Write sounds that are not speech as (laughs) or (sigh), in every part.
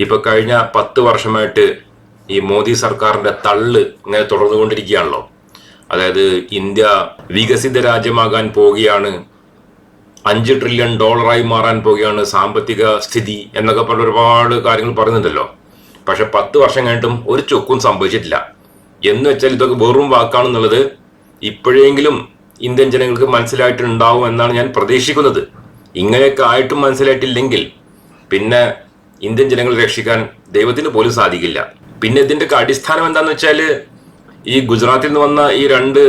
ഇപ്പൊ കഴിഞ്ഞ പത്ത് വർഷമായിട്ട് ഈ മോദി സർക്കാരിന്റെ തള്ള് ഇങ്ങനെ തുടർന്നുകൊണ്ടിരിക്കുകയാണല്ലോ. അതായത് ഇന്ത്യ വികസിത രാജ്യമാകാൻ പോവുകയാണ്. അഞ്ച് ട്രില്യൺ ഡോളറായി മാറാൻ പോവുകയാണ് സാമ്പത്തിക സ്ഥിതി എന്നൊക്കെ പറഞ്ഞ ഒരുപാട് കാര്യങ്ങൾ പറയുന്നുണ്ടല്ലോ. പക്ഷെ പത്ത് വർഷം കഴിഞ്ഞിട്ടും ഒരു ചൊക്കും സംഭവിച്ചിട്ടില്ല. എന്ന് വെച്ചാൽ ഇതൊക്കെ വെറും വാക്കാണെന്നുള്ളത് ഇപ്പോഴെങ്കിലും ഇന്ത്യൻ ജനങ്ങൾക്ക് മനസ്സിലായിട്ടുണ്ടാവും എന്നാണ് ഞാൻ പ്രതീക്ഷിക്കുന്നത്. ഇങ്ങനെയൊക്കെ ആയിട്ടും മനസ്സിലായിട്ടില്ലെങ്കിൽ പിന്നെ ഇന്ത്യൻ ജനങ്ങളെ രക്ഷിക്കാൻ ദൈവത്തിന് പോലും സാധിക്കില്ല. പിന്നെ ഇതിന്റെ അടിസ്ഥാനം എന്താണെന്ന് വെച്ചാൽ ഈ ഗുജറാത്തിൽ നിന്ന് വന്ന ഈ രണ്ട്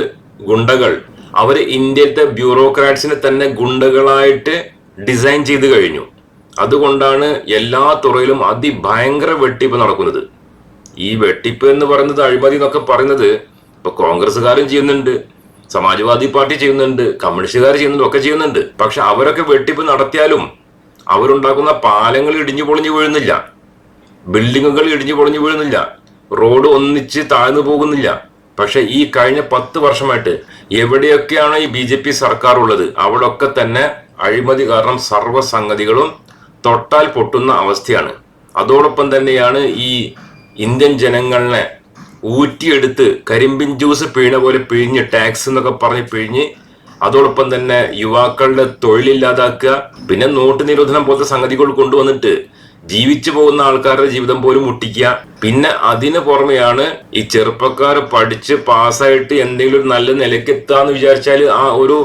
ഗുണ്ടകൾ അവർ ഇന്ത്യയിലത്തെ ബ്യൂറോക്രാറ്റ്സിനെ തന്നെ ഗുണ്ടകളായിട്ട് ഡിസൈൻ ചെയ്ത് കഴിഞ്ഞു. അതുകൊണ്ടാണ് എല്ലാ തുറയിലും അതിഭയങ്കര വെട്ടിപ്പ് നടക്കുന്നത്. ഈ വെട്ടിപ്പ് എന്ന് പറയുന്നത് അഴിമതി എന്നൊക്കെ പറയുന്നത് ഇപ്പൊ കോൺഗ്രസ്സുകാരും ചെയ്യുന്നുണ്ട് സമാജ്വാദി പാർട്ടി ചെയ്യുന്നുണ്ട് കമ്മ്യൂണിസ്റ്റുകാർ ചെയ്യുന്നുണ്ട് ഒക്കെ ചെയ്യുന്നുണ്ട്. പക്ഷെ അവരൊക്കെ വെട്ടിപ്പ് നടത്തിയാലും അവരുണ്ടാക്കുന്ന പാലങ്ങൾ ഇടിഞ്ഞു പൊളിഞ്ഞു വീഴുന്നില്ല. ബിൽഡിങ്ങുകൾ ഇടിഞ്ഞു പൊളിഞ്ഞു വീഴുന്നില്ല. റോഡ് ഒന്നിച്ച് താഴ്ന്നു പോകുന്നില്ല. പക്ഷെ ഈ കഴിഞ്ഞ പത്ത് വർഷമായിട്ട് എവിടെയൊക്കെയാണ് ഈ ബി ജെ പി സർക്കാർ ഉള്ളത്? അവിടൊക്കെ തന്നെ അഴിമതി കാരണം സർവസംഗതികളും തൊട്ടാൽ പൊട്ടുന്ന അവസ്ഥയാണ്. അതോടൊപ്പം തന്നെയാണ് ഈ ഇന്ത്യൻ ജനങ്ങളെ ഊറ്റിയെടുത്ത് കരിമ്പിൻ ജ്യൂസ് പിഴിഞ്ഞ പോലെ പിഴിഞ്ഞ് ടാക്സ് എന്നൊക്കെ പറഞ്ഞ് പിഴിഞ്ഞ് അതോടൊപ്പം തന്നെ യുവാക്കളുടെ തൊഴിലില്ലാതാക്കുക പിന്നെ നോട്ട് നിരോധനം പോലത്തെ സംഗതികൾ കൊണ്ടുവന്നിട്ട് ജീവിച്ചു പോകുന്ന ആൾക്കാരുടെ ജീവിതം പോലും മുട്ടിക്കുക. പിന്നെ അതിന് പുറമെയാണ് ഈ ചെറുപ്പക്കാർ പഠിച്ച് പാസ്സായിട്ട് എന്തെങ്കിലും ഒരു നല്ല നിലയ്ക്ക് എത്താന്ന് വിചാരിച്ചാൽ ആ ഒരു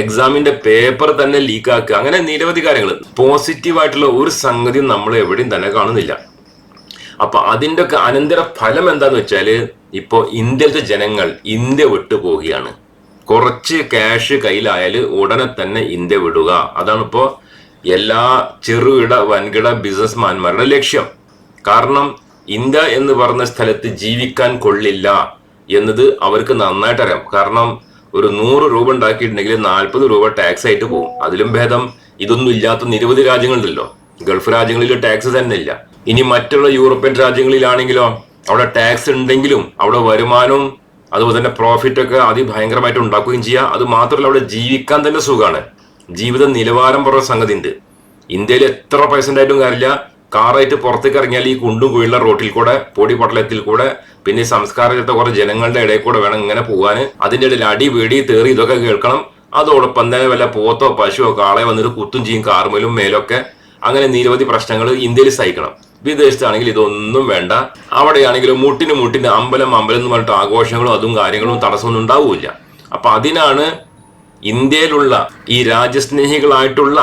എക്സാമിന്റെ പേപ്പർ തന്നെ ലീക്ക് ആക്കുക അങ്ങനെ നിരവധി കാര്യങ്ങൾ പോസിറ്റീവ് ആയിട്ടുള്ള ഒരു സംഗതി നമ്മൾ എവിടെയും തന്നെ കാണുന്നില്ല. അപ്പൊ അതിന്റെ ഒക്കെ അനന്തര ഫലം എന്താന്ന് വെച്ചാൽ ഇപ്പോ ഇന്ത്യയിലത്തെ ജനങ്ങൾ ഇന്ത്യ വിട്ടു പോവുകയാണ് കുറച്ച് ക്യാഷ് കയ്യിലായാൽ ഉടനെ തന്നെ ഇന്ത്യ വിടുക. അതാണ് ഇപ്പോൾ എല്ലാ ചെറുകിട വൻകിട ബിസിനസ്മാന്മാരുടെ ലക്ഷ്യം. കാരണം ഇന്ത്യ എന്ന് പറഞ്ഞ സ്ഥലത്ത് ജീവിക്കാൻ കൊള്ളില്ല എന്നത് അവർക്ക് നന്നായിട്ട് അറിയാം. കാരണം ഒരു നൂറ് രൂപ ഉണ്ടാക്കിയിട്ടുണ്ടെങ്കിൽ നാൽപ്പത് രൂപ ടാക്സ് ആയിട്ട് പോകും. അതിലും ഭേദം ഇതൊന്നും ഇല്ലാത്ത നിരവധി രാജ്യങ്ങളുണ്ടല്ലോ. ഗൾഫ് രാജ്യങ്ങളിൽ ടാക്സ് തന്നെ ഇല്ല. ഇനി മറ്റുള്ള യൂറോപ്യൻ രാജ്യങ്ങളിലാണെങ്കിലോ അവിടെ ടാക്സ് ഉണ്ടെങ്കിലും അവിടെ വരുമാനവും അതുപോലെ തന്നെ പ്രോഫിറ്റ് ഒക്കെ അതി ഭയങ്കരമായിട്ട് ഉണ്ടാക്കുകയും ചെയ്യുക അത് മാത്രമല്ല അവിടെ ജീവിക്കാൻ തന്നെ സുഖമാണ് ജീവിത നിലവാരം പറഞ്ഞ സംഗതി ഉണ്ട് ഇന്ത്യയിൽ എത്ര പൈസ ഉണ്ടായിട്ടും കാര്യമില്ല. കാറായിട്ട് പുറത്തേക്ക് ഇറങ്ങിയാൽ ഈ കുണ്ടും കുഴിയുള്ള റോട്ടിൽ കൂടെ പൊടി പട്ടലത്തിൽ കൂടെ പിന്നെ സംസ്കാരത്തെ കുറെ ജനങ്ങളുടെ ഇടയിൽ കൂടെ വേണം ഇങ്ങനെ പോകാൻ. അതിന്റെ ഇടയിൽ അടി വേടി തേറി ഇതൊക്കെ കേൾക്കണം. അതോടൊപ്പം തന്നെ വല്ല പോത്തോ പശുവോ കാളയോ വന്നിട്ട് കുത്തും ചെയ്യും കാർമലും മേലൊക്കെ. അങ്ങനെ നിരവധി പ്രശ്നങ്ങൾ ഇന്ത്യയിൽ സഹിക്കണം. വിദേശത്താണെങ്കിൽ ഇതൊന്നും വേണ്ട. അവിടെയാണെങ്കിലും മുട്ടിന് മുട്ടിന് അമ്പലം അമ്പലം എന്ന് പറഞ്ഞിട്ട് ആഘോഷങ്ങളും അതും കാര്യങ്ങളും തടസ്സമൊന്നും ഉണ്ടാവില്ല. അപ്പൊ അതിനാണ് ഇന്ത്യയിലുള്ള ഈ രാജ്യസ്നേഹികളായിട്ടുള്ള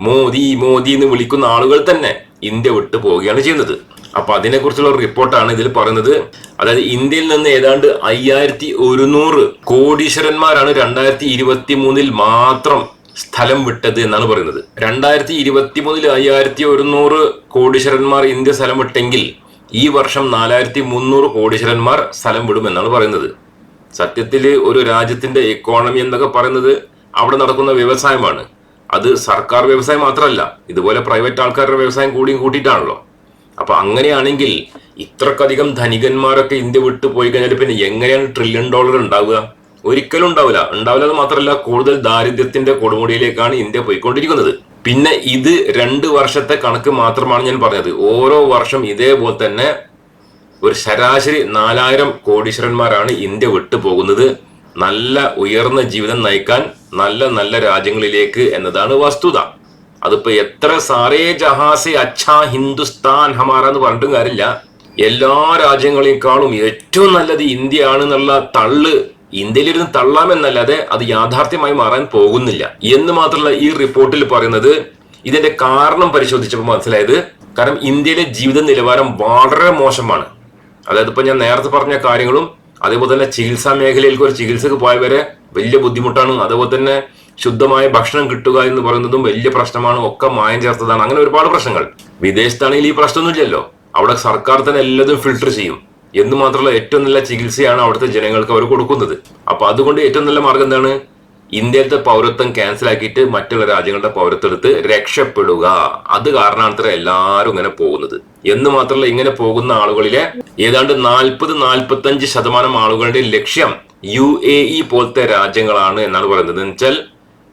മോദി മോദി എന്ന് വിളിക്കുന്ന ആളുകൾ തന്നെ ഇന്ത്യ വിട്ടു പോവുകയാണ് ചെയ്യുന്നത്. അപ്പൊ അതിനെക്കുറിച്ചുള്ള ഒരു റിപ്പോർട്ടാണ് ഇതിൽ പറയുന്നത്. അതായത് ഇന്ത്യയിൽ നിന്ന് ഏതാണ്ട് അയ്യായിരത്തി ഒരുന്നൂറ് കോടീശ്വരന്മാരാണ് രണ്ടായിരത്തി ഇരുപത്തി മൂന്നിൽ മാത്രം സ്ഥലം വിട്ടത് എന്നാണ് പറയുന്നത്. രണ്ടായിരത്തി ഇരുപത്തി മൂന്നിൽ അയ്യായിരത്തി ഒരുന്നൂറ് കോടീശ്വരന്മാർ ഇന്ത്യ സ്ഥലം വിട്ടെങ്കിൽ ഈ വർഷം നാലായിരത്തി മുന്നൂറ് കോടീശ്വരന്മാർ സ്ഥലം വിടുമെന്നാണ് പറയുന്നത്. സത്യത്തിൽ ഒരു രാജ്യത്തിന്റെ എക്കോണമി എന്നൊക്കെ പറയുന്നത് അവിടെ നടക്കുന്ന വ്യവസായമാണ്. അത് സർക്കാർ വ്യവസായം മാത്രമല്ല ഇതുപോലെ പ്രൈവറ്റ് ആൾക്കാരുടെ വ്യവസായം കൂടിയും കൂട്ടിയിട്ടാണല്ലോ. അപ്പൊ അങ്ങനെയാണെങ്കിൽ ഇത്രക്കധികം ധനികന്മാരൊക്കെ ഇന്ത്യ വിട്ടു പോയി കഴിഞ്ഞാൽ പിന്നെ എങ്ങനെയാണ് ട്രില്യൺ ഡോളർ ഉണ്ടാവുക? ഒരിക്കലും ഉണ്ടാവില്ല. ഉണ്ടാവില്ല എന്ന് മാത്രമല്ല കൂടുതൽ ദാരിദ്ര്യത്തിന്റെ കൊടുമുടിയിലേക്കാണ് ഇന്ത്യ പോയിക്കൊണ്ടിരിക്കുന്നത്. പിന്നെ ഇത് രണ്ട് വർഷത്തെ കണക്ക് മാത്രമാണ് ഞാൻ പറഞ്ഞത്. ഓരോ വർഷം ഇതേപോലെ തന്നെ ഒരു ശരാശരി നാലായിരം കോടീശ്വരന്മാരാണ് ഇന്ത്യ വിട്ടുപോകുന്നത്. നല്ല ഉയർന്ന ജീവിതം നയിക്കാൻ നല്ല നല്ല രാജ്യങ്ങളിലേക്ക് എന്നതാണ് വസ്തുത. അതിപ്പോ എത്ര സാറേ ജഹാസെ അച്ഛാ ഹിന്ദുസ്ഥാൻ ഹമാറ എന്ന് പറഞ്ഞിട്ടും കാര്യമില്ല. എല്ലാ രാജ്യങ്ങളെക്കാളും ഏറ്റവും നല്ലത് ഇന്ത്യ ആണെന്നുള്ള തള്ള് ഇന്ത്യയിലിരുന്ന് തള്ളാമെന്നല്ലാതെ അത് യാഥാർത്ഥ്യമായി മാറാൻ പോകുന്നില്ല. എന്ന് മാത്രമല്ല ഈ റിപ്പോർട്ടിൽ പറയുന്നത് ഇതിന്റെ കാരണം പരിശോധിച്ചപ്പോൾ മനസ്സിലായത് കാരണം ഇന്ത്യയിലെ ജീവിത നിലവാരം വളരെ മോശമാണ്. അതായത് ഇപ്പൊ ഞാൻ നേരത്തെ പറഞ്ഞ കാര്യങ്ങളും അതേപോലെ തന്നെ ചികിത്സാ മേഖലയിലേക്ക് ഒരു ചികിത്സക്ക് പോയവരെ വലിയ ബുദ്ധിമുട്ടാണ്. അതേപോലെ തന്നെ ശുദ്ധമായ ഭക്ഷണം കിട്ടുക എന്ന് പറയുന്നതും വലിയ പ്രശ്നമാണ്. ഒക്കെ മായം ചേർത്തതാണ്. അങ്ങനെ ഒരുപാട് പ്രശ്നങ്ങൾ. വിദേശത്താണെങ്കിൽ ഈ പ്രശ്നമൊന്നുമില്ലല്ലോ. അവിടെ സർക്കാർ തന്നെ എല്ലാതും ഫിൽട്ടർ ചെയ്യും. എന്ന് മാത്രമല്ല ഏറ്റവും നല്ല ചികിത്സയാണ് അവിടുത്തെ ജനങ്ങൾക്ക് അവർ കൊടുക്കുന്നത്. അപ്പൊ അതുകൊണ്ട് ഏറ്റവും നല്ല മാർഗം എന്താണ്? ഇന്ത്യയിലത്തെ പൗരത്വം ക്യാൻസൽ ആക്കിയിട്ട് മറ്റുള്ള രാജ്യങ്ങളുടെ പൗരത്വം എടുത്ത് രക്ഷപ്പെടുക. അത് കാരണമാണ് എല്ലാവരും ഇങ്ങനെ പോകുന്നത്. എന്ന് മാത്രമല്ല ഇങ്ങനെ പോകുന്ന ആളുകളിലെ ഏതാണ്ട് നാൽപ്പത് നാൽപ്പത്തഞ്ച് ശതമാനം ആളുകളുടെ ലക്ഷ്യം യു എ ഇ പോലത്തെ രാജ്യങ്ങളാണ് എന്നാണ് പറയുന്നത്. എന്ന് വെച്ചാൽ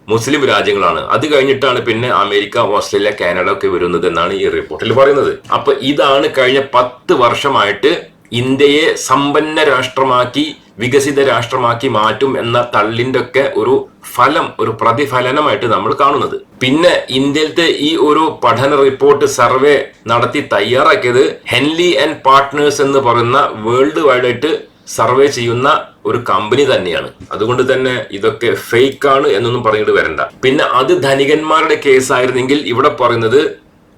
മുസ്ലിം രാജ്യങ്ങളാണ്. അത് കഴിഞ്ഞിട്ടാണ് പിന്നെ അമേരിക്ക ഓസ്ട്രേലിയ കാനഡ ഒക്കെ വരുന്നത് എന്നാണ് ഈ റിപ്പോർട്ടിൽ പറയുന്നത്. അപ്പൊ ഇതാണ് കഴിഞ്ഞ പത്ത് വർഷമായിട്ട് ഇന്ത്യയെ സമ്പന്ന രാഷ്ട്രമാക്കി വികസിത രാഷ്ട്രമാക്കി മാറ്റും എന്ന തള്ളിന്റെ ഒക്കെ ഒരു ഫലം ഒരു പ്രതിഫലനമായിട്ട് നമ്മൾ കാണുന്നത്. പിന്നെ ഇന്ത്യയിലത്തെ ഈ ഒരു പഠന റിപ്പോർട്ട് സർവേ നടത്തി തയ്യാറാക്കിയത് ഹെൻലി ആൻഡ് പാർട്ട്നേഴ്സ് എന്ന് പറയുന്ന വേൾഡ് വൈഡ് ആയിട്ട് സർവേ ചെയ്യുന്ന ഒരു കമ്പനി തന്നെയാണ്. അതുകൊണ്ട് തന്നെ ഇതൊക്കെ ഫേക്ക് ആണ് എന്നൊന്നും പറഞ്ഞിട്ട് വരണ്ട. പിന്നെ അത് ധനികന്മാരുടെ കേസായിരുന്നെങ്കിൽ ഇവിടെ പറയുന്നത്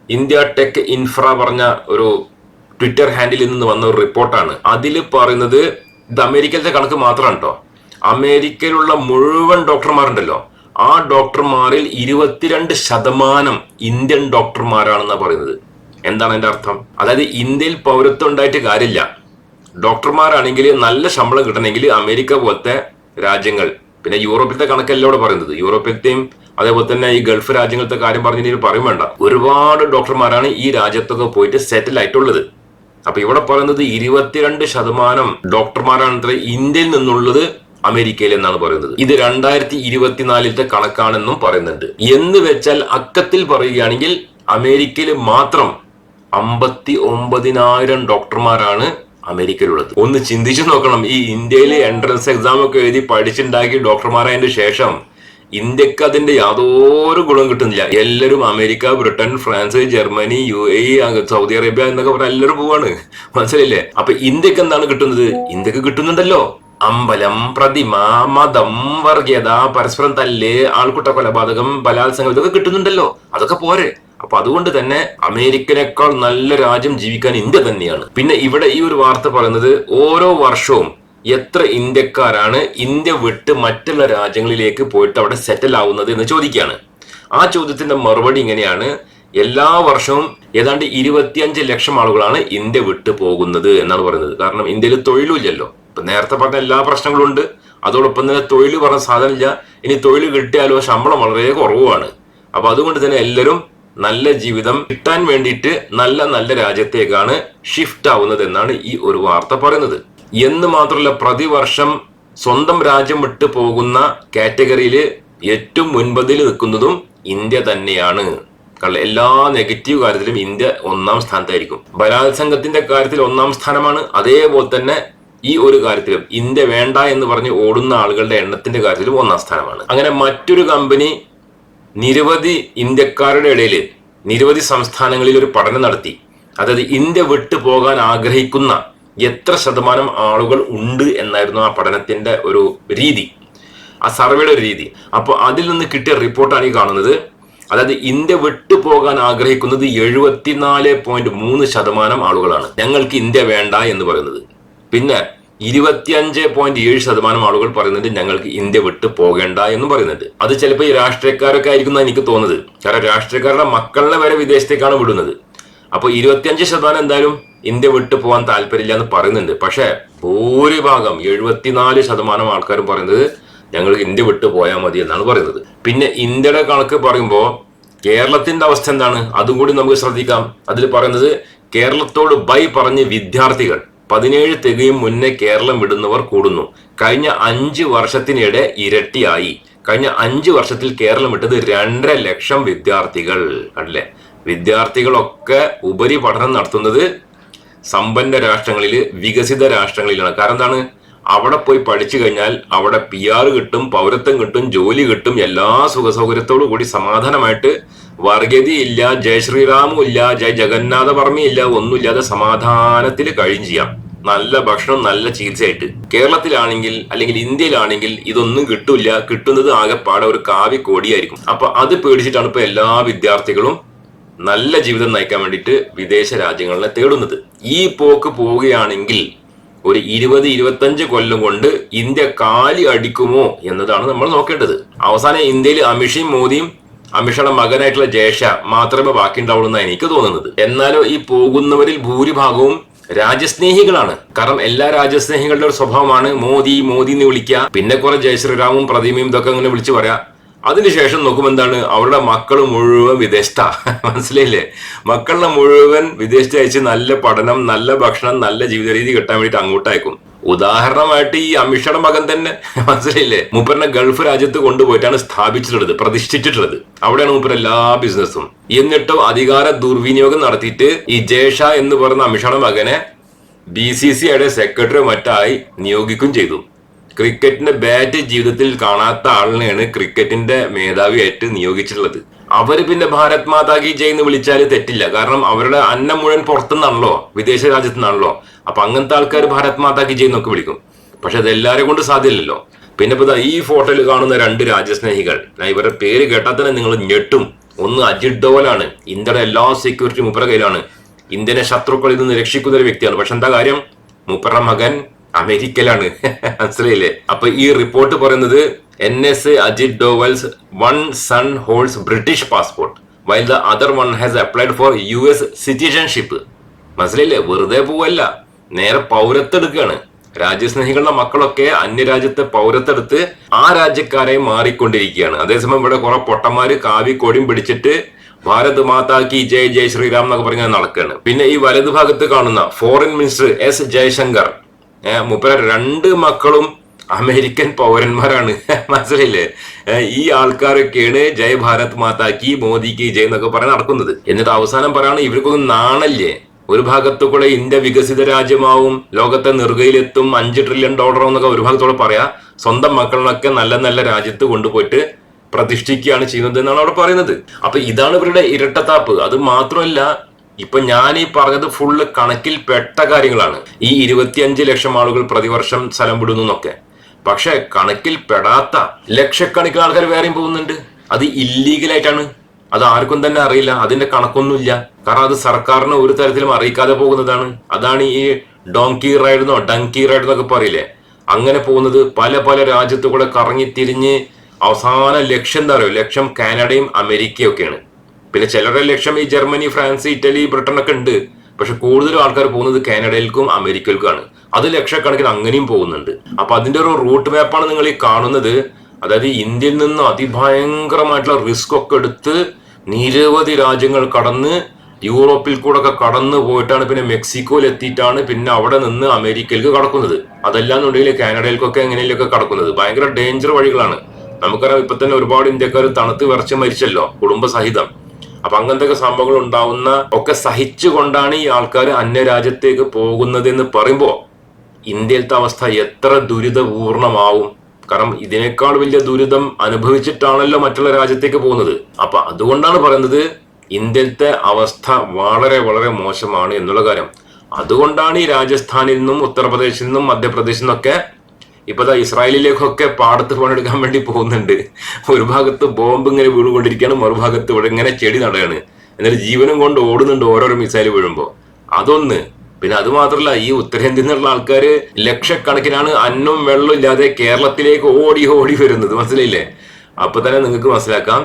ഇന്ത്യ ടെക് ഇൻഫ്ര പറഞ്ഞ ഒരു ട്വിറ്റർ ഹാൻഡിൽ നിന്ന് വന്ന ഒരു റിപ്പോർട്ടാണ്. അതിൽ പറയുന്നത് ഇത് അമേരിക്കയിലത്തെ കണക്ക് മാത്രമാണ് കേട്ടോ. അമേരിക്കയിലുള്ള മുഴുവൻ ഡോക്ടർമാരുണ്ടല്ലോ. ആ ഡോക്ടർമാരിൽ ഇരുപത്തിരണ്ട് ശതമാനം ഇന്ത്യൻ ഡോക്ടർമാരാണെന്നാണ് പറയുന്നത്. എന്താണ് എന്റെ അർത്ഥം? അതായത് ഇന്ത്യയിൽ പൗരത്വം ഉണ്ടായിട്ട് കാര്യമില്ല. ഡോക്ടർമാരാണെങ്കിൽ നല്ല ശമ്പളം കിട്ടണമെങ്കിൽ അമേരിക്ക പോലത്തെ രാജ്യങ്ങൾ പിന്നെ യൂറോപ്പിലത്തെ കണക്കല്ല ഇവിടെ പറയുന്നത്. യൂറോപ്പിലത്തെയും അതേപോലെ തന്നെ ഈ ഗൾഫ് രാജ്യങ്ങളത്തെ കാര്യം പറഞ്ഞിട്ട് പറയും വേണ്ട. ഒരുപാട് ഡോക്ടർമാരാണ് ഈ രാജ്യത്തൊക്കെ പോയിട്ട് സെറ്റിൽ ആയിട്ടുള്ളത് അപ്പൊ ഇവിടെ പറയുന്നത് ഇരുപത്തിരണ്ട് ശതമാനം ഡോക്ടർമാരാണ് ഇന്ത്യയിൽ നിന്നുള്ളത് അമേരിക്കയിൽ എന്നാണ് പറയുന്നത്. ഇത് രണ്ടായിരത്തി ഇരുപത്തിനാലിലത്തെ കണക്കാണെന്നും പറയുന്നുണ്ട്. എന്ന് വെച്ചാൽ അക്കത്തിൽ പറയുകയാണെങ്കിൽ അമേരിക്കയിൽ മാത്രം അമ്പത്തി ഒമ്പതിനായിരം ഡോക്ടർമാരാണ് അമേരിക്കയിലുള്ളത്. ഒന്ന് ചിന്തിച്ചു നോക്കണം. ഈ ഇന്ത്യയിലെ എൻട്രൻസ് എക്സാം ഒക്കെ എഴുതി പഠിച്ചുണ്ടാക്കി ഡോക്ടർമാരായതിനു ശേഷം ഇന്ത്യയ്ക്ക് അതിന്റെ യാതൊരു ഗുണം കിട്ടുന്നില്ല. എല്ലാവരും America Britain France Germany U A Saudi Arabia എന്നൊക്കെ പറഞ്ഞ എല്ലാവരും പോവാണ്. മനസ്സിലല്ലേ അപ്പൊ ഇന്ത്യയ്ക്ക് എന്താണ് കിട്ടുന്നത്? ഇന്ത്യയ്ക്ക് കിട്ടുന്നുണ്ടല്ലോ. അമ്പലം പ്രതിമ മതം വർഗീയത പരസ്പരം തല്ല് ആൾക്കൂട്ട കൊലപാതകം ബലാത്സംഗം ഇതൊക്കെ കിട്ടുന്നുണ്ടല്ലോ. അതൊക്കെ പോരെ. അപ്പൊ അതുകൊണ്ട് തന്നെ അമേരിക്കനേക്കാൾ നല്ല രാജ്യം ജീവിക്കാൻ ഇന്ത്യ തന്നെയാണ്. പിന്നെ ഇവിടെ ഈ ഒരു വാർത്ത പറയുന്നത് ഓരോ വർഷവും എത്ര ഇന്ത്യക്കാരാണ് ഇന്ത്യ വിട്ട് മറ്റുള്ള രാജ്യങ്ങളിലേക്ക് പോയിട്ട് അവിടെ സെറ്റിൽ ആവുന്നത് എന്ന് ചോദിക്കുകയാണ്. ആ ചോദ്യത്തിന്റെ മറുപടി ഇങ്ങനെയാണ്. എല്ലാ വർഷവും ഏതാണ്ട് ഇരുപത്തിയഞ്ച് ലക്ഷം ആളുകളാണ് ഇന്ത്യ വിട്ടു പോകുന്നത് എന്നാണ് പറയുന്നത്. കാരണം ഇന്ത്യയിൽ തൊഴിലുമില്ലല്ലോ ഇപ്പൊ നേരത്തെ പറഞ്ഞ എല്ലാ പ്രശ്നങ്ങളും ഉണ്ട്. അതോടൊപ്പം തന്നെ തൊഴിൽ പറഞ്ഞ സാധനമില്ല. ഇനി തൊഴിൽ കിട്ടിയാലോ ശമ്പളം വളരെ കുറവുമാണ്. അപ്പൊ അതുകൊണ്ട് തന്നെ എല്ലാവരും നല്ല ജീവിതം കിട്ടാൻ വേണ്ടിയിട്ട് നല്ല നല്ല രാജ്യത്തേക്കാണ് ഷിഫ്റ്റ് ആവുന്നത് എന്നാണ് ഈ ഒരു വാർത്ത പറയുന്നത്. എന്ന് മാത്രമല്ല പ്രതിവർഷം സ്വന്തം രാജ്യം വിട്ടു പോകുന്ന കാറ്റഗറിയിൽ ഏറ്റവും മുൻപതിൽ നിൽക്കുന്നതും ഇന്ത്യ തന്നെയാണ്. കാരണം എല്ലാ നെഗറ്റീവ് കാര്യത്തിലും ഇന്ത്യ ഒന്നാം സ്ഥാനത്തായിരിക്കും. ബലാത്സംഗത്തിന്റെ കാര്യത്തിൽ ഒന്നാം സ്ഥാനമാണ്. അതേപോലെ തന്നെ ഈ ഒരു കാര്യത്തിലും ഇന്ത്യ വേണ്ട എന്ന് പറഞ്ഞ് ഓടുന്ന ആളുകളുടെ എണ്ണത്തിന്റെ കാര്യത്തിലും ഒന്നാം സ്ഥാനമാണ്. അങ്ങനെ മറ്റൊരു കമ്പനി നിരവധി ഇന്ത്യക്കാരുടെ ഇടയിൽ നിരവധി സംസ്ഥാനങ്ങളിൽ ഒരു പഠനം നടത്തി. അതായത് ഇന്ത്യ വിട്ടു പോകാൻ ആഗ്രഹിക്കുന്ന എത്ര ശതമാനം ആളുകൾ ഉണ്ട് എന്നായിരുന്നു ആ പഠനത്തിന്റെ ഒരു രീതി. ആ സർവേയുടെ ഒരു രീതി. അപ്പോൾ അതിൽ നിന്ന് കിട്ടിയ റിപ്പോർട്ടാണ് ഈ കാണുന്നത്. അതായത് ഇന്ത്യ വിട്ടു പോകാൻ ആഗ്രഹിക്കുന്നത് എഴുപത്തിനാല് പോയിന്റ് മൂന്ന് ശതമാനം ആളുകളാണ്. ഞങ്ങൾക്ക് ഇന്ത്യ വേണ്ട എന്ന് പറയുന്നത്. പിന്നെ ഇരുപത്തിയഞ്ച് പോയിന്റ് ഏഴ് ശതമാനം ആളുകൾ പറയുന്നുണ്ട് ഞങ്ങൾക്ക് ഇന്ത്യ വിട്ട് പോകേണ്ട എന്ന് പറയുന്നുണ്ട്. അത് ചിലപ്പോൾ ഈ രാഷ്ട്രീയക്കാരൊക്കെ ആയിരിക്കും എനിക്ക് തോന്നുന്നത്. കാരണം രാഷ്ട്രീയക്കാരുടെ മക്കളെ വരെ വിദേശത്തേക്കാണ് വിടുന്നത്. അപ്പോൾ ഇരുപത്തിയഞ്ച് ശതമാനം എന്തായാലും ഇന്ത്യ വിട്ടു പോകാൻ താല്പര്യമില്ല എന്ന് പറയുന്നുണ്ട്. പക്ഷേ ഭൂരിഭാഗം എഴുപത്തിനാല് ശതമാനം ആൾക്കാരും പറയുന്നത് ഞങ്ങൾ ഇന്ത്യ വിട്ടു പോയാൽ മതി എന്നാണ് പറയുന്നത്. പിന്നെ ഇന്ത്യയുടെ കണക്ക് പറയുമ്പോൾ കേരളത്തിന്റെ അവസ്ഥ എന്താണ്? അതും കൂടി നമുക്ക് ശ്രദ്ധിക്കാം. അതിൽ പറയുന്നത് കേരളത്തോട് ബൈ പറഞ്ഞ് വിദ്യാർത്ഥികൾ പതിനേഴ് തികയും മുന്നേ കേരളം വിടുന്നവർ കൂടുന്നു. കഴിഞ്ഞ അഞ്ച് വർഷത്തിനിടെ ഇരട്ടിയായി. കഴിഞ്ഞ അഞ്ച് വർഷത്തിൽ കേരളം വിട്ടത് രണ്ടര ലക്ഷം വിദ്യാർത്ഥികൾ. അല്ലേ? വിദ്യാർത്ഥികളൊക്കെ ഉപരിപഠനം നടത്തുന്നത് സമ്പന്ന രാഷ്ട്രങ്ങളിൽ വികസിത രാഷ്ട്രങ്ങളിലാണ്. കാരണം എന്താണ്? അവിടെ പോയി പഠിച്ചു കഴിഞ്ഞാൽ അവിടെ പി ആർ കിട്ടും പൗരത്വം കിട്ടും ജോലി കിട്ടും എല്ലാ സുഖ സൗകര്യത്തോടു കൂടി സമാധാനമായിട്ട് വർഗതി ഇല്ല ജയ ശ്രീറാമും ഇല്ല ജയ ജഗന്നാഥ വർമ്മയില്ല ഒന്നുമില്ലാതെ സമാധാനത്തിൽ കഴിയും ചെയ്യാം. നല്ല ഭക്ഷണം നല്ല ചികിത്സയായിട്ട്. കേരളത്തിലാണെങ്കിൽ അല്ലെങ്കിൽ ഇന്ത്യയിലാണെങ്കിൽ ഇതൊന്നും കിട്ടില്ല. കിട്ടുന്നത് ആകെപ്പാടെ ഒരു കാവി കോടിയായിരിക്കും. അപ്പൊ അത് പേടിച്ചിട്ടാണ് ഇപ്പൊ എല്ലാ വിദ്യാർത്ഥികളും നല്ല ജീവിതം നയിക്കാൻ വേണ്ടിയിട്ട് വിദേശ രാജ്യങ്ങളെ തേടുന്നത്. ഈ പോക്ക് പോവുകയാണെങ്കിൽ ഒരു ഇരുപത് ഇരുപത്തഞ്ച് കൊല്ലം കൊണ്ട് ഇന്ത്യ കാലി അടിക്കുമോ എന്നതാണ് നമ്മൾ നോക്കേണ്ടത്. അവസാനം ഇന്ത്യയിൽ അമിഷയും മോദിയും അമിഷയുടെ മകനായിട്ടുള്ള ജയഷ മാത്രമേ ബാക്കിയുണ്ടാവുള്ളൂ എന്നാണ് എനിക്ക് തോന്നുന്നത്. എന്നാലോ ഈ പോകുന്നവരിൽ ഭൂരിഭാഗവും രാജ്യസ്നേഹികളാണ്. കാരണം എല്ലാ രാജ്യസ്നേഹികളുടെ ഒരു സ്വഭാവമാണ് മോദി മോദി എന്ന് വിളിക്കുക. പിന്നെ കുറെ ജയശ്രീറാമും പ്രതിമയും ഇതൊക്കെ അങ്ങനെ വിളിച്ചു പറയാ. അതിനുശേഷം നോക്കുമ്പോൾ എന്താണ് അവരുടെ മക്കൾ മുഴുവൻ വിദേശത്ത. (laughs) മനസ്സിലായില്ലേ? മക്കളുടെ മുഴുവൻ വിദേശത്ത് അയച്ച് നല്ല പഠനം നല്ല ഭക്ഷണം നല്ല ജീവിത രീതി കിട്ടാൻ വേണ്ടിയിട്ട് അങ്ങോട്ടയക്കും. ഉദാഹരണമായിട്ട് ഈ അമിഷയുടെ മകൻ തന്നെ. (laughs) മനസ്സിലായില്ലേ? മൂപ്പറിനെ ഗൾഫ് രാജ്യത്ത് കൊണ്ടുപോയിട്ടാണ് സ്ഥാപിച്ചിട്ടുള്ളത് പ്രതിഷ്ഠിച്ചിട്ടുള്ളത്. അവിടെയാണ് മൂപ്പർ എല്ലാ ബിസിനസ്സും. എന്നിട്ടും അധികാര ദുർവിനിയോഗം നടത്തിയിട്ട് ഈ ജേഷ എന്ന് പറയുന്ന അമിഷയുടെ മകനെ ബി സി സി ഐയുടെ സെക്രട്ടറി മറ്റായി നിയോഗിക്കുകയും ചെയ്തു. ക്രിക്കറ്റിന്റെ ബാറ്റ് ജീവിതത്തിൽ കാണാത്ത ആളിനെയാണ് ക്രിക്കറ്റിന്റെ മേധാവിയായിട്ട് നിയോഗിച്ചിട്ടുള്ളത്. അവർ പിന്നെ ഭാരത് മാതാ കി ജയ് എന്ന് വിളിച്ചാൽ തെറ്റില്ല. കാരണം അവരുടെ അന്നം മുഴുവൻ പുറത്തുനിന്നാണല്ലോ വിദേശ രാജ്യത്തു നിന്നാണല്ലോ അപ്പൊ അങ്ങനത്തെ ആൾക്കാർ ഭാരത് മാതാ കി ജയ് എന്നൊക്കെ വിളിക്കും. പക്ഷെ അത് കൊണ്ട് സാധ്യമല്ലല്ലോ പിന്നെ ഇപ്പൊ ഈ ഫോട്ടോയിൽ കാണുന്ന രണ്ട് രാജ്യസ്നേഹികൾ. ഇവരുടെ പേര് കേട്ടാൽ തന്നെ നിങ്ങൾ ഞെട്ടും. ഒന്ന് അജിത് ഡോവലാണ്. ഇന്ത്യയുടെ എല്ലാ സെക്യൂരിറ്റി മുപ്പറ കയ്യിലാണ്. ഇന്ത്യനെ ശത്രുക്കളിൽ നിന്ന് രക്ഷിക്കുന്ന ഒരു വ്യക്തിയാണ്. പക്ഷെ എന്താ കാര്യം? മുപ്പറ മകൻ അമേരിക്കയിലാണ്. (laughs) മനസ്സിലായില്ലേ? അപ്പൊ ഈ റിപ്പോർട്ട് പറയുന്നത് N S Ajit Doval's one son holds British passport while the other one has applied for U S citizenship മനസ്സിലായില്ലേ? വെറുതെ പോവല്ല. നേരെ പൗരത്വം എടുക്കുകയാണ് രാജ്യസ്നേഹികളുടെ മക്കളൊക്കെ അന്യരാജ്യത്തെ പൗരത്തെടുത്ത് ആ രാജ്യക്കാരെ മാറിക്കൊണ്ടിരിക്കുകയാണ്. അതേസമയം ഇവിടെ കുറെ പൊട്ടന്മാര് കാവി കൊടിയും പിടിച്ചിട്ട് ഭാരത് മാതാ കി ജയ് ജയ് ശ്രീറാം എന്നൊക്കെ പറഞ്ഞ് നടക്കുകയാണ്. പിന്നെ ഈ വലതുഭാഗത്ത് കാണുന്ന ഫോറിൻ മിനിസ്റ്റർ എസ് ജയശങ്കർ മുപ്പര രണ്ട് മക്കളും അമേരിക്കൻ പൗരന്മാരാണ്. (laughs) മനസ്സിലായില്ലേ? ഈ ആൾക്കാരൊക്കെയാണ് ജയ് ഭാരത് മാതാ കി മോദി കി ജയ് എന്നൊക്കെ പറഞ്ഞ് നടക്കുന്നത്. എന്നിട്ട് അവസാനം പറയാണ് ഇവർക്കൊന്നും നാണല്ലേ? ഒരു ഭാഗത്തു കൂടെ ഇന്ത്യ വികസിത രാജ്യമാവും ലോകത്തെ നെറുകയിലെത്തും അഞ്ച് ട്രില്യൺ ഡോളർ എന്നൊക്കെ ഒരു ഭാഗത്തോടെ പറയാം. സ്വന്തം മക്കളൊക്കെ നല്ല നല്ല രാജ്യത്ത് കൊണ്ടുപോയിട്ട് പ്രതിഷ്ഠിക്കുകയാണ് ചെയ്യുന്നത് എന്നാണ് അവിടെ പറയുന്നത്. അപ്പൊ ഇതാണ് ഇവരുടെ ഇരട്ടത്താപ്പ്. അത് മാത്രമല്ല ഇപ്പൊ ഞാൻ ഈ പറഞ്ഞത് ഫുള്ള് കണക്കിൽ പെട്ട കാര്യങ്ങളാണ്. ഈ ഇരുപത്തിയഞ്ച് ലക്ഷം ആളുകൾ പ്രതിവർഷം സ്ഥലം വിടുന്നു എന്നൊക്കെ. പക്ഷെ കണക്കിൽ പെടാത്ത ലക്ഷക്കണക്കിന് ആൾക്കാർ വേറെയും പോകുന്നുണ്ട്. അത് ഇല്ലീഗലായിട്ടാണ് അത് ആർക്കും തന്നെ അറിയില്ല. അതിന്റെ കണക്കൊന്നുമില്ല. കാരണം അത് സർക്കാരിനെ ഒരു തരത്തിലും അറിയിക്കാതെ പോകുന്നതാണ്. അതാണ് ഈ ഡോങ്കി റൈഡ് എന്നോ ഡങ്കി റൈഡ് എന്നൊക്കെ പറയില്ലേ? അങ്ങനെ പോകുന്നത് പല പല രാജ്യത്തു കൂടെ കറങ്ങി തിരിഞ്ഞ് അവസാന ലക്ഷ്യം എന്താ പറയുക? ലക്ഷ്യം കാനഡയും അമേരിക്കയും ഒക്കെയാണ്. പിന്നെ ചിലരുടെ ലക്ഷ്യം ഈ ജർമ്മനി ഫ്രാൻസ് ഇറ്റലി ബ്രിട്ടൻ ഒക്കെ ഉണ്ട്. പക്ഷെ കൂടുതലും ആൾക്കാർ പോകുന്നത് കാനഡയിലേക്കും അമേരിക്കയിലേക്കുമാണ് അത് ലക്ഷക്കണക്കിന് അങ്ങനെയും പോകുന്നുണ്ട്. അപ്പൊ അതിന്റെ ഒരു റൂട്ട് മാപ്പാണ് നിങ്ങൾ ഈ കാണുന്നത്. അതായത് ഇന്ത്യയിൽ നിന്ന് അതിഭയങ്കരമായിട്ടുള്ള റിസ്ക് ഒക്കെ എടുത്ത് നിരവധി രാജ്യങ്ങൾ കടന്ന് യൂറോപ്പിൽ കൂടെ ഒക്കെ കടന്നു പോയിട്ടാണ് പിന്നെ മെക്സിക്കോയിൽ എത്തിയിട്ടാണ് പിന്നെ അവിടെ നിന്ന് അമേരിക്കയിലേക്ക് കടക്കുന്നത്. അതല്ലാന്നുണ്ടെങ്കിൽ കാനഡയിലേക്കൊക്കെ എങ്ങനെയൊക്കെ കടക്കുന്നത്. ഭയങ്കര ഡേഞ്ചർ വഴികളാണ്. നമുക്കറിയാം ഇപ്പൊ തന്നെ ഒരുപാട് ഇന്ത്യക്കാർ തണുത്ത് വിറച്ച് മരിച്ചല്ലോ കുടുംബസഹിതം. അപ്പൊ അങ്ങനത്തെ സംഭവങ്ങൾ ഉണ്ടാവുന്ന ഒക്കെ സഹിച്ചുകൊണ്ടാണ് ഈ ആൾക്കാർ അന്യരാജ്യത്തേക്ക് പോകുന്നതെന്ന് പറയുമ്പോൾ പറയുമ്പോ ഇന്ത്യയിലത്തെ അവസ്ഥ എത്ര ദുരിതപൂർണമാവും. കാരണം ഇതിനേക്കാൾ വലിയ ദുരിതം അനുഭവിച്ചിട്ടാണല്ലോ മറ്റുള്ള രാജ്യത്തേക്ക് പോകുന്നത്. അപ്പൊ അതുകൊണ്ടാണ് പറയുന്നത് ഇന്ത്യയിലത്തെ അവസ്ഥ വളരെ വളരെ മോശമാണ് എന്നുള്ള കാര്യം. അതുകൊണ്ടാണ് ഈ രാജസ്ഥാനിൽ നിന്നും ഉത്തർപ്രദേശിൽ നിന്നും മധ്യപ്രദേശിൽ നിന്നൊക്കെ ഇപ്പൊ ദാ ഇസ്രായേലിലേക്കൊക്കെ പാടത്ത് പണിയെടുക്കാൻ വേണ്ടി പോകുന്നുണ്ട്. ഒരു ഭാഗത്ത് ബോംബ് ഇങ്ങനെ വീണുകൊണ്ടിരിക്കുകയാണ് മറുഭാഗത്ത് ഇവിടെ ഇങ്ങനെ ചെടി നടയാണ് എന്നിട്ട് ജീവനും കൊണ്ട് ഓടുന്നുണ്ട് ഓരോരോ മിസൈൽ വീഴുമ്പോ. അതൊന്ന്. പിന്നെ അത് മാത്രല്ല ഈ ഉത്തരേന്ത്യയിൽ നിന്നുള്ള ആൾക്കാര് ലക്ഷക്കണക്കിനാണ് അന്നും വെള്ളം ഇല്ലാതെ കേരളത്തിലേക്ക് ഓടി ഓടി വരുന്നത്. മനസ്സിലായില്ലേ? അപ്പൊ തന്നെ നിങ്ങൾക്ക് മനസ്സിലാക്കാം.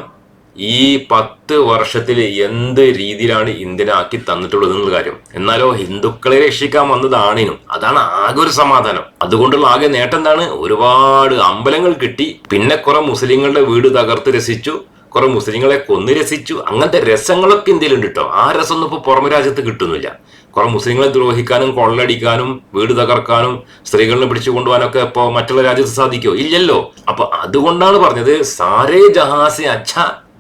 ഈ പത്ത് വർഷത്തിൽ എന്ത് രീതിയിലാണ് ഇന്ത്യനെ ആക്കി തന്നിട്ടുള്ളത് എന്നുള്ള കാര്യം. എന്നാലോ ഹിന്ദുക്കളെ രക്ഷിക്കാൻ വന്നതാണിനും അതാണ് ആകെ ഒരു സമാധാനം. അതുകൊണ്ടുള്ള ആകെ നേട്ടം എന്താണ്? ഒരുപാട് അമ്പലങ്ങൾ കിട്ടി. പിന്നെ കുറെ മുസ്ലിങ്ങളുടെ വീട് തകർത്ത് രസിച്ചു. കുറെ മുസ്ലിങ്ങളെ കൊന്നു രസിച്ചു. അങ്ങനത്തെ രസങ്ങളൊക്കെ ഇന്ത്യയിലുണ്ട് കേട്ടോ ആ രസമൊന്നും ഇപ്പൊ പുറമെ രാജ്യത്ത് കിട്ടുന്നില്ല. കുറെ മുസ്ലിങ്ങളെ ദ്രോഹിക്കാനും കൊള്ളടിക്കാനും വീട് തകർക്കാനും സ്ത്രീകളെ പിടിച്ചു കൊണ്ടുപോകാനൊക്കെ ഇപ്പോൾ മറ്റുള്ള രാജ്യത്ത് സാധിക്കുമോ ഇല്ലല്ലോ. അപ്പൊ അതുകൊണ്ടാണ് പറഞ്ഞത് സാരേ ജഹാസെ അച്ഛ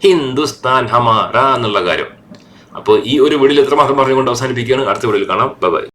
ഹിന്ദുസ്ഥാൻ ഹമാറ എന്നുള്ള കാര്യം. അപ്പോൾ ഈ ഒരു വീഡിയോയിൽ എത്രമാത്രം പറഞ്ഞുകൊണ്ട് അവസാനിപ്പിക്കുകയാണ്? അടുത്ത വീഡിയോയിൽ കാണാം. ബൈ.